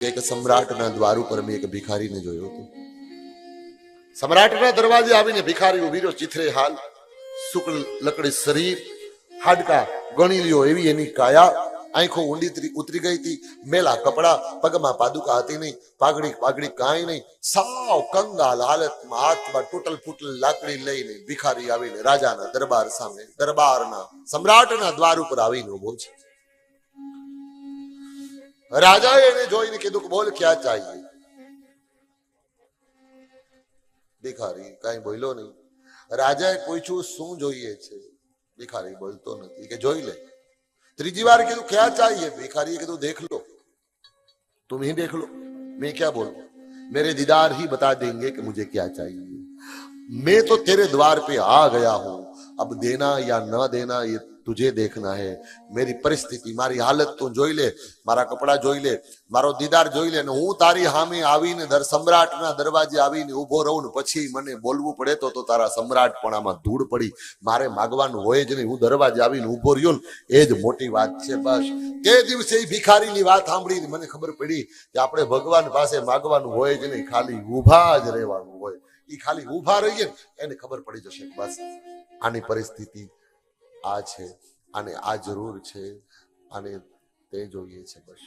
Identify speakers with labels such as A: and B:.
A: એક સમ્રાટના દ્વાર ઉપર મેં એક ભિખારીને જોયો હતો. સમ્રાટના દરવાજે આવીને ભિખારી ઊભી રહ્યો, ચિથરે હાલ, શુક્લ લકડી શરીર, હાડકા ગણી લ્યો એવી એની કાયા, આંખો ઊંડી ઉતરી- ગઈ હતી, મેલા કપડા પગમાં પાદુકા હતી નહીં, પાઘડી પાઘડી કાંઈ નહીં, સાવ કંગાલ હાલતમાં હાથમાં ટૂટલ ફૂટલ લાકડી લઈને ભિખારી આવીને રાજાના દરબાર સામે, દરબારના સમ્રાટના દ્વાર ઉપર આવીને ઊભો છે. રાજાએ એને જોઈને કીધું કે બોલ ક્યાં ચાહીએ ભિખારી કાંઈ બોલ્યો નહીં રાજાએ પૂછ્યું શું જોઈએ છે ભિખારી બોલતો નથી કે જોઈ લે ત્રીજી વાર કીધું ક્યાં ચાહીએ ભિખારીએ કીધું દેખ લો तुम ही देख लो मैं क्या बोलूं मेरे दीदार ही बता देंगे कि मुझे क्या चाहिए मैं तो तेरे द्वार पे आ गया हूं अब देना या न देना ये तुझे देखना है मेरी પરિસ્થિતિ મારી હાલત તું જોઈ લે મારા કપડા જોઈ લે મારો દીદાર જોઈ લે ને હું તારી સામે આવીને દર સમ્રાટના દરવાજે આવીને ઊભો રહું ને પછી મને બોલવું પડે તો તો તારા સમ્રાટ પણ આમાં ધૂળ પડી મારે માગવાનું હોય જ નહીં હું દરવાજે આવીને ઊભો રહ્યો ને એ જ મોટી વાત છે બસ તે દિવસે એ ભિખારીની વાત સાંભળીને મને ખબર પડી કે આપણે ભગવાન પાસે માગવાનું હોય જ નહીં ખાલી ઊભા જ રહેવાનું હોય એ ખાલી ઊભા રહીએ ને એને ખબર પડી જશે કે બસ આની પરિસ્થિતિ આ છે અને આ જરૂર છે અને તે જોઈએ છે બસ.